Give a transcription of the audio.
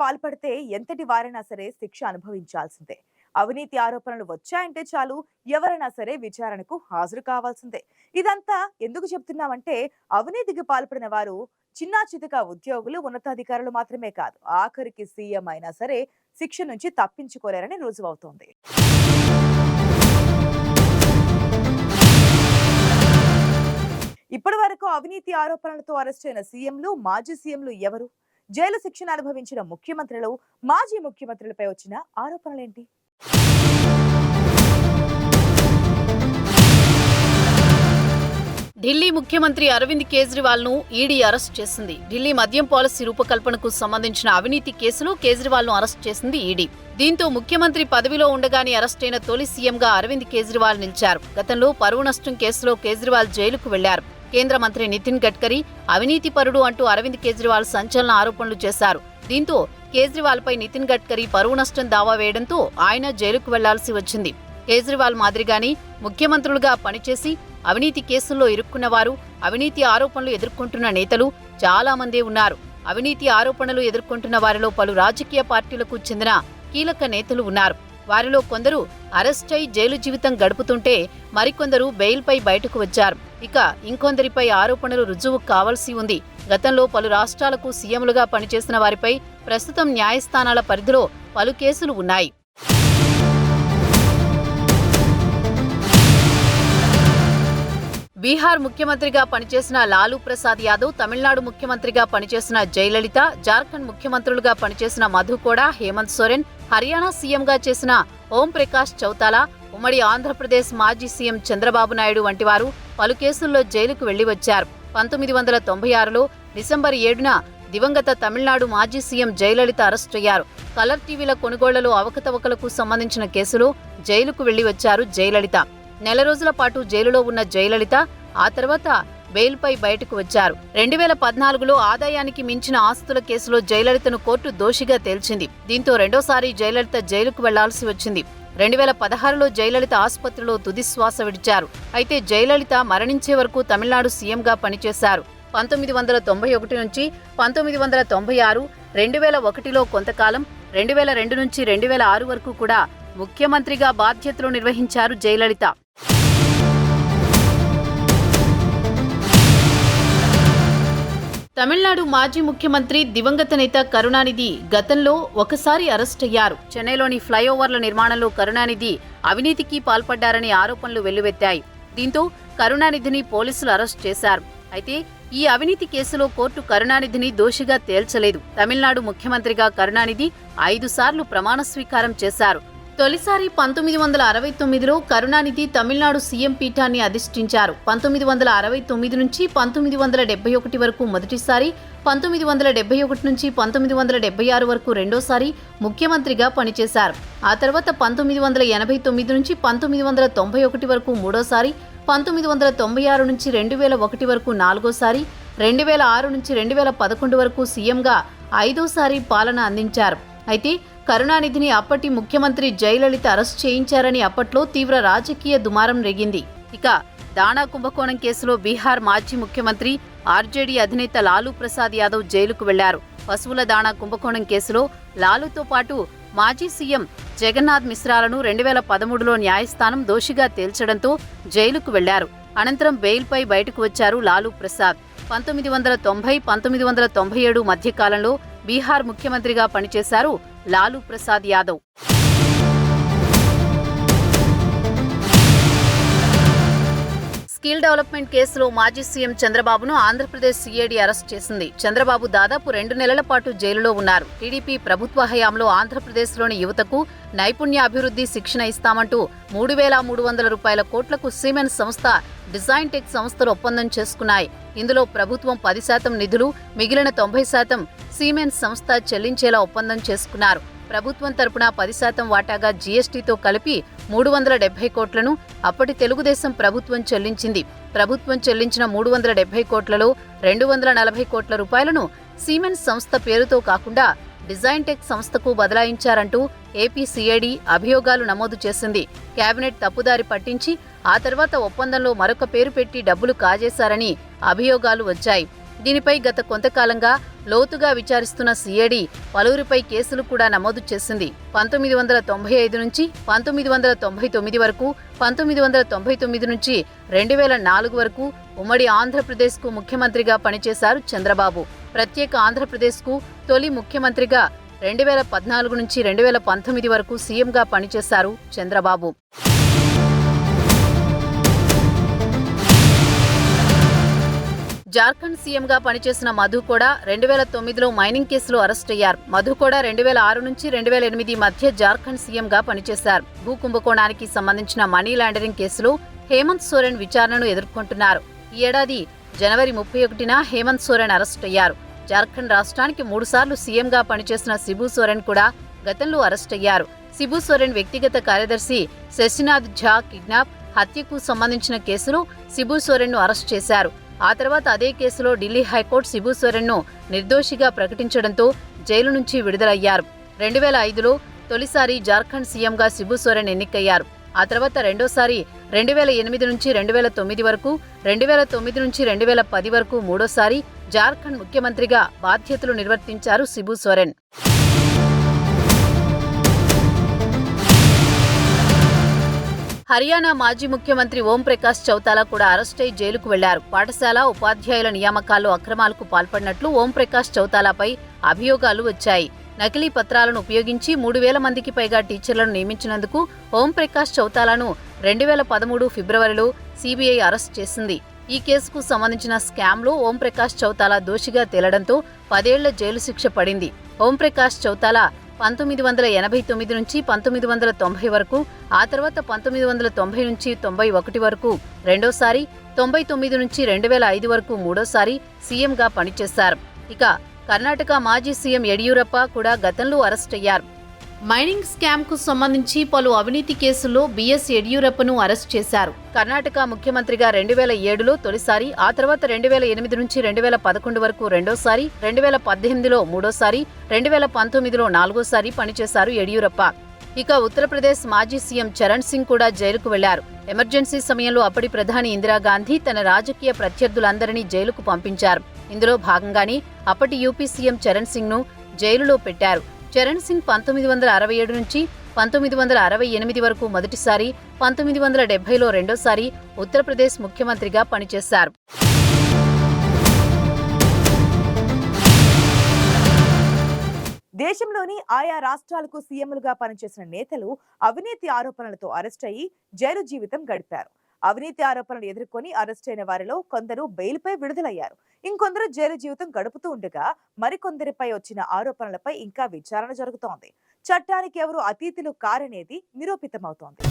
పాల్పడితే ఎంతటి వారైనా సరే శిక్ష అనుభవించాల్సిందే. అవినీతి ఆరోపణలు వచ్చాయంటే చాలు ఎవరైనా సరే విచారణకు హాజరు కావాల్సిందే. ఇదంతా ఎందుకు చెప్తున్నామంటే అవినీతికి పాల్పడిన వారు చిన్నా చితక ఉద్యోగులు ఉన్నతాధికారులు మాత్రమే కాదు. ఆఖరికి సీఎం అయినా సరే శిక్ష నుంచి తప్పించుకోలేరని రుజువవుతోంది. ఇప్పటి వరకు అవినీతి ఆరోపణలతో అరెస్ట్ అయిన సీఎంలు మాజీ సీఎంలు ఎవరు? జైలు శిక్షణ అనుభవించిన ముఖ్యమంత్రులు మాజీ ముఖ్యమంత్రులపై వచ్చిన ఆరోపణలేంటి? ఢిల్లీ ముఖ్యమంత్రి అరవింద్ కేజ్రీవాల్ను ఈడీ అరెస్ట్ చేసింది. ఢిల్లీ మద్యం పాలసీ రూపకల్పనకు సంబంధించిన అవినీతి కేసులో కేజ్రీవాల్ను అరెస్ట్ చేసింది ఈడీ. దీంతో ముఖ్యమంత్రి పదవిలో ఉండగానే అరెస్ట్ అయిన తొలి సీఎంగా అరవింద్ కేజ్రీవాల్ నిలిచారు. గతంలో పరువు నష్టం కేసులో కేజ్రీవాల్ జైలుకు వెళ్ళారు. కేంద్ర మంత్రి నితిన్ గడ్కరీ అవినీతి పరుడు అంటూ అరవింద్ కేజ్రీవాల్ సంచలన ఆరోపణలు చేశారు. దీంతో కేజ్రీవాల్పై నితిన్ గడ్కరీ పరువు నష్టం దావా వేయడంతో ఆయన జైలుకు వెళ్ళాల్సి వచ్చింది. కేజ్రీవాల్ మాదిరిగానే ముఖ్యమంత్రులుగా పనిచేసి అవినీతి కేసుల్లో ఇరుక్కున్నవారు అవినీతి ఆరోపణలు ఎదుర్కొంటున్న నేతలు చాలామందే ఉన్నారు. అవినీతి ఆరోపణలు ఎదుర్కొంటున్న వారిలో పలు రాజకీయ పార్టీలకు చెందిన కీలక నేతలు ఉన్నారు. వారిలో కొందరు అరెస్ట్ అయి జైలు జీవితం గడుపుతుంటే మరికొందరు బెయిల్పై బయటకు వచ్చారు. ఇక ఇంకొందరిపై ఆరోపణలు రుజువు కావాల్సి ఉంది. గతంలో పలు రాష్ట్రాలకు సీఎంలుగా పనిచేసిన వారిపై ప్రస్తుతం న్యాయస్థానాల పరిధిలో పలు కేసులు ఉన్నాయి. బీహార్ ముఖ్యమంత్రిగా పనిచేసిన లాలూ ప్రసాద్ యాదవ్ తమిళనాడు ముఖ్యమంత్రిగా పనిచేసిన జయలలిత జార్ఖండ్ ముఖ్యమంత్రులుగా పనిచేసిన మధు కూడా హేమంత్ సోరెన్ హర్యానా సీఎంగా చేసిన ఓం ప్రకాష్ చౌతాలా ఉమ్మడి ఆంధ్రప్రదేశ్ మాజీ సీఎం చంద్రబాబు నాయుడు వంటి వారు పలు కేసుల్లో జైలుకు వెళ్ళి వచ్చారు పంతొమ్మిది వందల తొంభై ఆరులో డిసెంబర్ ఏడున దివంగత తమిళనాడు మాజీ సీఎం జయలలిత అరెస్ట్ అయ్యారు. కలర్ టీవీల కొనుగోళ్ళలో అవకతవకలకు సంబంధించిన కేసులో జైలుకు వెళ్ళి వచ్చారు జయలలిత. నెల రోజుల పాటు జైలులో ఉన్న జయలలిత ఆ తర్వాత బెయిల్పై బయటకు వచ్చారు. రెండు వేల పద్నాలుగులో ఆదాయానికి మించిన ఆస్తుల కేసులో జయలలితను కోర్టు దోషిగా తేల్చింది. దీంతో రెండోసారి జయలలిత జైలుకు వెళ్ళాల్సి వచ్చింది. రెండు వేల పదహారులో జయలలిత ఆసుపత్రిలో తుదిశ్వాస విడిచారు. అయితే జయలలిత మరణించే వరకు తమిళనాడు సీఎంగా పనిచేశారు. పంతొమ్మిది వందల తొంభై ఒకటి నుంచి పంతొమ్మిది వందల తొంభై ఆరు రెండు వేల ఒకటిలో కొంతకాలం రెండు వేల రెండు నుంచి రెండు వేల ఆరు వరకు కూడా ముఖ్యమంత్రిగా బాధ్యతలు నిర్వహించారు జయలలిత. తమిళనాడు మాజీ ముఖ్యమంత్రి దివంగత నేత కరుణానిధి గతంలో ఒకసారి అరెస్ట్ అయ్యారు. చెన్నైలోని ఫ్లైఓవర్ల నిర్మాణంలో కరుణానిధి అవినీతికి పాల్పడ్డారనే ఆరోపణలు వెల్లువెత్తాయి. దీంతో కరుణానిధిని పోలీసులు అరెస్ట్ చేశారు. అయితే ఈ అవినీతి కేసులో కోర్టు కరుణానిధిని దోషిగా తేల్చలేదు. తమిళనాడు ముఖ్యమంత్రిగా కరుణానిధి ఐదు సార్లు ప్రమాణ స్వీకారం చేశారు. తొలిసారి పంతొమ్మిది వందల అరవై తొమ్మిదిలో కరుణానిధి తమిళనాడు సీఎం పీఠాన్ని అధిష్ఠించారు. పంతొమ్మిది వందల అరవై తొమ్మిది నుంచి పంతొమ్మిది వందల డెబ్బై ఒకటి వరకు మొదటిసారి పంతొమ్మిది వందల డెబ్బై ఒకటి నుంచి పంతొమ్మిది వందల డెబ్బై ఆరు వరకు రెండోసారి ముఖ్యమంత్రిగా పనిచేశారు. ఆ తర్వాత పంతొమ్మిది వందల ఎనభై తొమ్మిది నుంచి పంతొమ్మిది వందల తొంభై ఒకటి వరకు మూడోసారి పంతొమ్మిది వందల తొంభై ఆరు నుంచి రెండు వేల ఒకటి వరకు నాలుగోసారి రెండు వేల ఆరు నుంచి రెండు వేల పదకొండు వరకు సీఎంగా ఐదోసారి పాలన అందించారు. అయితే కరుణానిధిని అప్పటి ముఖ్యమంత్రి జయలలిత అరెస్ట్ చేయించారని అప్పట్లో తీవ్ర రాజకీయ దుమారం రేగింది. ఇక దాణా కుంభకోణం కేసులో బీహార్ మాజీ ముఖ్యమంత్రి ఆర్జేడీ అధినేత లాలూ ప్రసాద్ యాదవ్ జైలుకు వెళ్ళారు. పశువుల దాణా కుంభకోణం కేసులో లాలూతో పాటు మాజీ సీఎం జగన్నాథ్ మిశ్రాలను రెండు వేల పదమూడులో న్యాయస్థానం దోషిగా తేల్చడంతో జైలుకు వెళ్ళారు. అనంతరం బెయిల్పై బయటకు వచ్చారు లాలూ ప్రసాద్. పంతొమ్మిది వందల తొంభై పంతొమ్మిది వందల తొంభై ఏడు మధ్యకాలంలో బీహార్ ముఖ్యమంత్రిగా పనిచేశారు లాలూ ప్రసాద్ యాదవ్. స్కిల్ డెవలప్మెంట్ కేసులో మాజీ సీఎం చంద్రబాబును ఆంధ్రప్రదేశ్ సీఐడి అరెస్ట్ చేసింది. చంద్రబాబు దాదాపు రెండు నెలల పాటు జైలులో ఉన్నారు. టీడీపీ ప్రభుత్వ హయాంలో ఆంధ్రప్రదేశ్లోని యువతకు నైపుణ్యాభివృద్ధి శిక్షణ ఇస్తామంటూ మూడు వేల మూడు వందల రూపాయల కోట్లకు సిమెంట్ సంస్థ డిజైన్ టెక్ సంస్థలు ఒప్పందం చేసుకున్నాయి. ఇందులో ప్రభుత్వం పది శాతం నిధులు మిగిలిన తొంభై శాతం సీమెన్స్ సంస్థ చెల్లించేలా ఒప్పందం చేసుకున్నారు. ప్రభుత్వం తరపున పది శాతం వాటాగా జీఎస్టీతో కలిపి మూడు వందల డెబ్బై కోట్లను అప్పటి తెలుగుదేశం ప్రభుత్వం చెల్లించింది. ప్రభుత్వం చెల్లించిన మూడు వందల డెబ్బై కోట్లలో రెండు వందల నలభై కోట్ల రూపాయలను సీమెన్స్ సంస్థ పేరుతో కాకుండా డిజైన్ టెక్ సంస్థకు బదలాయించారంటూ ఏపీ సిఐడి అభియోగాలు నమోదు చేసింది. కేబినెట్ తప్పుదారి పట్టించి ఆ తర్వాత ఒప్పందంలో మరొక పేరు పెట్టి డబ్బులు కాజేశారని అభియోగాలు వచ్చాయి. దీనిపై గత కొంతకాలంగా లోతుగా విచారిస్తున్న సిఐడి పలువురిపై కేసులు కూడా నమోదు చేసింది. పంతొమ్మిది వందల తొంభై ఐదు నుంచి పంతొమ్మిది వందల తొంభై తొమ్మిది వరకు పంతొమ్మిది వందల తొంభై తొమ్మిది నుంచి రెండు వేల నాలుగు వరకు ఉమ్మడి ఆంధ్రప్రదేశ్కు ముఖ్యమంత్రిగా పనిచేశారు చంద్రబాబు. ప్రత్యేక ఆంధ్రప్రదేశ్కు తొలి ముఖ్యమంత్రిగా రెండు వేల పద్నాలుగు నుంచి రెండు వేల పంతొమ్మిది వరకు సీఎంగా పనిచేశారు చంద్రబాబు. జార్ఖండ్ సీఎంగా పనిచేసిన మధు కూడా రెండు వేల తొమ్మిదిలో మైనింగ్ కేసులో అరెస్ట్ అయ్యారు. మధు కూడా రెండు వేల ఆరు నుంచి రెండు వేల ఎనిమిది మధ్య జార్ఖండ్ సీఎంగా పనిచేశారు. భూ కుంభకోణానికి సంబంధించిన మనీ లాండరింగ్ కేసులో హేమంత్ సోరెన్ విచారణను ఎదుర్కొంటున్నారు. ఈ ఏడాది జనవరి ముప్పై ఒకటిన హేమంత్ సోరెన్ అరెస్ట్ అయ్యారు. జార్ఖండ్ రాష్ట్రానికి మూడుసార్లు సీఎంగా పనిచేసిన సిబు సోరెన్ కూడా గతంలో అరెస్ట్ అయ్యారు. సిబు సోరెన్ వ్యక్తిగత కార్యదర్శి శశినాథ్ ఝా కిడ్నాప్ హత్యకు సంబంధించిన కేసులో సిబు సోరెన్ను అరెస్ట్ చేశారు. ఆ తర్వాత అదే కేసులో ఢిల్లీ హైకోర్టు సిబు సోరెన్ను నిర్దోషిగా ప్రకటించడంతో జైలు నుంచి విడుదలయ్యారు. రెండు వేల ఐదులో తొలిసారి జార్ఖండ్ సీఎంగా సిబు సోరెన్ ఎన్నికయ్యారు. ఆ తర్వాత రెండోసారి రెండు వేల ఎనిమిది నుంచి రెండు వేల తొమ్మిది వరకు రెండు వేల తొమ్మిది నుంచి రెండు వేల పది వరకు మూడోసారి జార్ఖండ్ ముఖ్యమంత్రిగా బాధ్యతలు నిర్వర్తించారు సిబు సోరెన్. హర్యానా మాజీ ముఖ్యమంత్రి ఓంప్రకాష్ చౌతాలా కూడా అరెస్ట్ అయి జైలుకు వెళ్ళారు. పాఠశాల ఉపాధ్యాయుల నియామకాల్లో అక్రమాలకు పాల్పడినట్లు ఓంప్రకాష్ చౌతాలాపై అభియోగాలు వచ్చాయి. నకిలీ పత్రాలను ఉపయోగించి మూడు వేల మందికి పైగా టీచర్లను నియమించినందుకు ఓంప్రకాష్ చౌతాలను రెండు వేల పదమూడు ఫిబ్రవరిలో సీబీఐ అరెస్ట్ చేసింది. ఈ కేసుకు సంబంధించిన స్కామ్లో ఓంప్రకాష్ చౌతాలా దోషిగా తేలడంతో పదేళ్ళ జైలు శిక్ష పడింది. ఓంప్రకాష్ చౌతాలా పంతొమ్మిది వందల ఎనభై తొమ్మిది నుంచి పంతొమ్మిది వందల తొంభై వరకు ఆ తర్వాత పంతొమ్మిది వందల తొంభై నుంచి తొంభై ఒకటి వరకు రెండోసారి తొంభై తొమ్మిది నుంచి రెండు వేల ఐదు వరకు మూడోసారి సీఎంగా పనిచేశారు. ఇక కర్ణాటక మాజీ సీఎం యడియూరప్ప కూడా గతంలో అరెస్టయ్యారు మైనింగ్ స్కామ్కు సంబంధించి పలు అవినీతి కేసుల్లో బిఎస్ యడియూరప్పను అరెస్ట్ చేశారు. కర్ణాటక ముఖ్యమంత్రిగా రెండు వేల ఏడులో తొలిసారి ఆ తర్వాత రెండు వేల ఎనిమిది నుంచి రెండు వేల పదకొండు వరకు రెండోసారి రెండు వేల పద్దెనిమిదిలో మూడోసారి రెండు వేల పంతొమ్మిదిలో నాలుగోసారి పనిచేశారు యడియూరప్ప. ఇక ఉత్తరప్రదేశ్ మాజీ సీఎం చరణ్ సింగ్ కూడా జైలుకు వెళ్ళారు. ఎమర్జెన్సీ సమయంలో అప్పటి ప్రధాని ఇందిరాగాంధీ తన రాజకీయ ప్రత్యర్థులందరినీ జైలుకు పంపించారు. ఇందులో భాగంగానే అప్పటి యూపీ సీఎం చరణ్ సింగ్ను జైలులో పెట్టారు. చరణ్ సింగ్ పంతొమ్మిది వందల అరవై ఏడు నుంచి పంతొమ్మిది వందల అరవై ఎనిమిది వరకు మొదటిసారి పంతొమ్మిది వందల డెబ్బైలో రెండోసారి ఉత్తరప్రదేశ్ ముఖ్యమంత్రిగా పనిచేశారు. దేశంలోని ఆయా రాష్ట్రాలకు సీఎంలుగా పనిచేసిన నేతలు అవినీతి ఆరోపణలతో అరెస్ట్ అయ్యి జైలు జీవితం గడిపారు. అవినీతి ఆరోపణలు ఎదుర్కొని అరెస్ట్ అయిన వారిలో కొందరు బెయిల్పై విడుదలయ్యారు. ఇంకొందరు జైలు జీవితం గడుపుతూ ఉండగా మరికొందరిపై వచ్చిన ఆరోపణలపై ఇంకా విచారణ జరుగుతోంది. చట్టానికి ఎవరు అతీతులు కారనేది నిరూపితమవుతోంది.